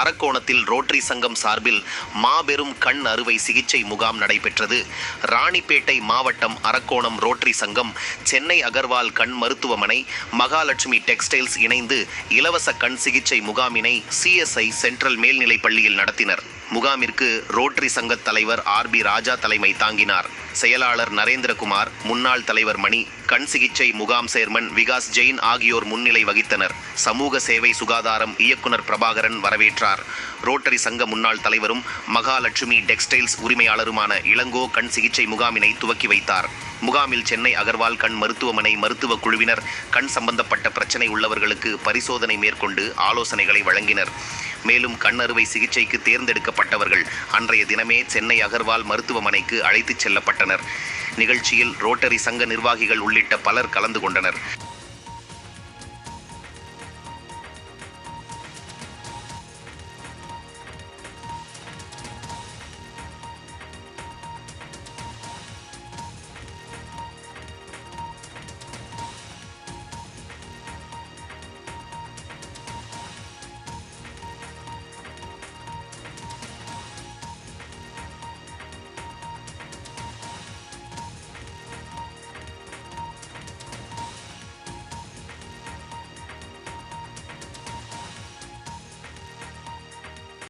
அரக்கோணத்தில் rotary சங்கம் சார்பில் மாபெரும் கண் அறுவை சிகிச்சை முகாம் நடைபெற்றது. ராணிப்பேட்டை மாவட்டம் அரக்கோணம் ரோட்டரி சங்கம் சென்னை அகர்வால் கண் மருத்துவமனை மகாலட்சுமி டெக்ஸ்டைல்ஸ் இணைந்து இலவச கண் சிகிச்சை முகாமினை சிஎஸ்ஐ சென்ட்ரல் மேல்நிலைப் பள்ளியில் நடத்தினர். முகாமிற்கு ரோட்டரி சங்க தலைவர் ஆர் பி ராஜா தலைமை தாங்கினார். செயலாளர் நரேந்திரகுமார் முன்னாள் தலைவர் மணி கண் சிகிச்சை முகாம் சேர்மன் விகாஸ் ஜெயின் ஆகியோர் முன்னிலை வகித்தனர். சமூக சேவை சுகாதாரம் இயக்குனர் பிரபாகரன் வரவேற்றார். ரோட்டரி சங்க முன்னாள் தலைவரும் மகாலட்சுமி டெக்ஸ்டைல்ஸ் உரிமையாளருமான இளங்கோ கண் சிகிச்சை முகாமினை துவக்கி வைத்தார். முகாமில் சென்னை அகர்வால் கண் மருத்துவமனை மருத்துவ குழுவினர் கண் சம்பந்தப்பட்ட பிரச்சனை உள்ளவர்களுக்கு பரிசோதனை மேற்கொண்டு ஆலோசனைகளை வழங்கினர். மேலும் கண் அறுவை சிகிச்சைக்கு தேர்ந்தெடுக்கப்பட்டவர்கள் அன்றைய தினமே சென்னை அகர்வால் மருத்துவமனைக்கு அழைத்துச் செல்லப்பட்டனர். நிகழ்ச்சியில் ரோட்டரி சங்க நிர்வாகிகள் உள்ளிட்ட பலர் கலந்து கொண்டனர்.